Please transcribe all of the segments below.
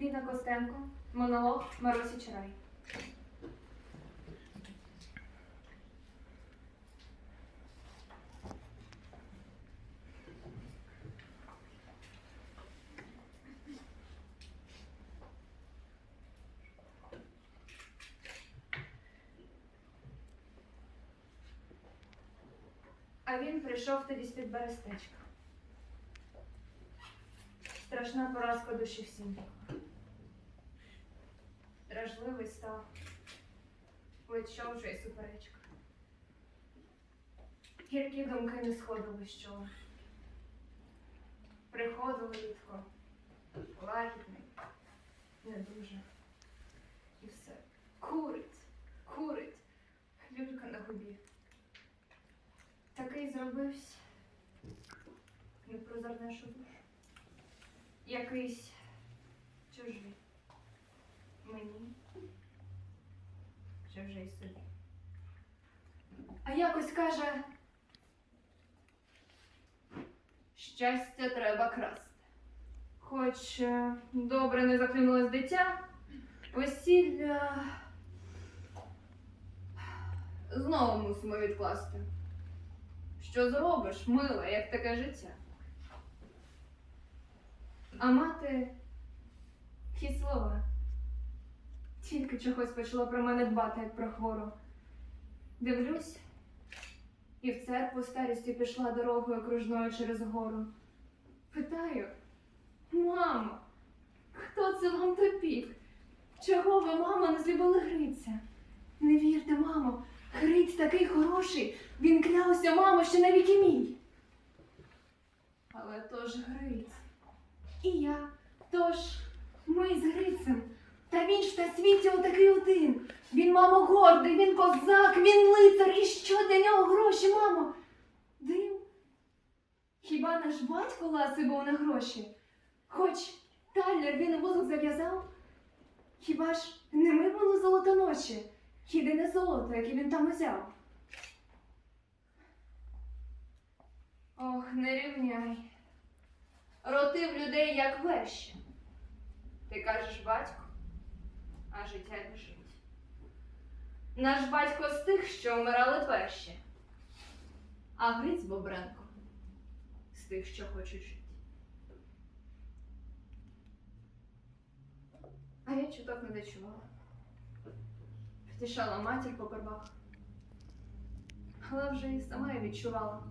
Ліна Костенко, монолог Марусі Чарай. А він прийшов тоді з-під берестечка. Страшна поразка душі всім. Дражливий став. Плечо вже й суперечка. Гіркі думки не сходили з чола. Приходили рідко, лагідний, не дуже. І все. Курить, курить, люлька на губі. Такий зробився. Не прозорнеш душу. Якийсь чужий. Мені. Чужий собі. А якось каже. Щастя треба красти. Хоч е, добре не заклюнулось дитя, весілля знову мусимо відкласти. Що зробиш, мила, як таке життя? А мати ті слова. Тільки чогось почала про мене дбати, як про хвору. Дивлюсь, і в церкву старістю пішла дорогою кружною через гору. Питаю, мамо, хто це вам допік? Чого ви, мама, не злюбили Гриця? Не вірте, мамо, Гриць такий хороший, він клявся, мамо, що на віки мій. Але то ж Гриць. І я. Тож ми з Грицем. Та він ж на світі отакий один. Він, мамо, гордий, він козак, він лицар. І що для нього гроші, мамо? Дим. Хіба наш батько ласий був на гроші? Хоч талер він у вузок зав'язав? Хіба ж не ми були золотоноші? Єдине золото, яке він там узяв. Ох, не рівняй. Роти в людей, як вещі. Ти кажеш батько, а життя біжить. Наш батько з тих, що вмирали перші, а Гриць Бобренко з тих, що хочуть жити. А я чуток не дочувала. Втішала матір по первах. Але вже і сама я відчувала.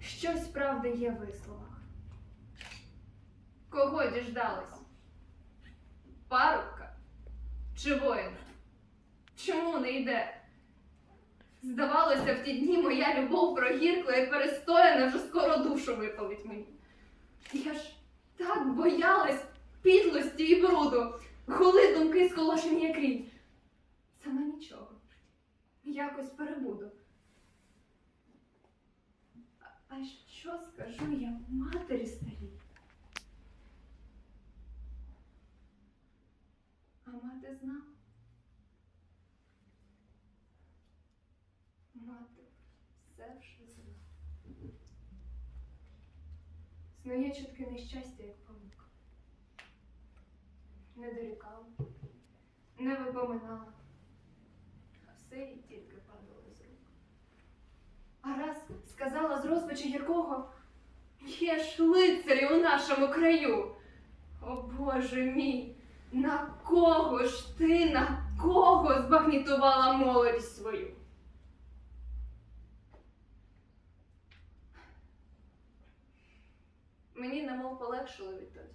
Щось правди є в висловах. Кого діждались? Парубка чи воїна? Чому не йде? Здавалося, в ті дні моя любов прогіркла і перестояна вже скоро душу випалить мені. Я ж так боялась підлості і бруду, голи думки сколошені як рій. Саме нічого. Якось перебуду. А що скажу я матері старій? А мати знала. Мати вже знала. Снує чутки нещастя, як павук. Не дорікала, не випоминала, а все їй тільки падало з рук. А раз сказала з розпачі гіркого, є ж лицарі у нашому краю. О Боже мій! На кого ж ти, на кого збагнітувала молодість свою? Мені немов полегшило відтоді.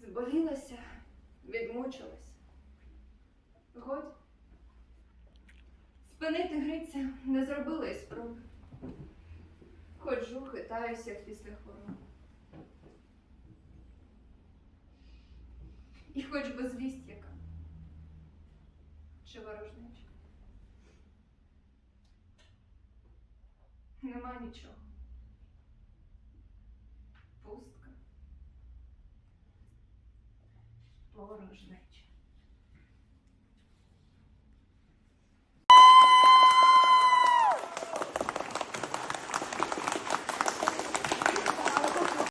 Зболілася, відмучилась. Годі. Спинити Гриця не зробила й спроби. Ходжу, хитаюся, після хвороби. І хоч би злість яка. Чи ворожнечка. Нема нічого. Пустка. Порожнечка.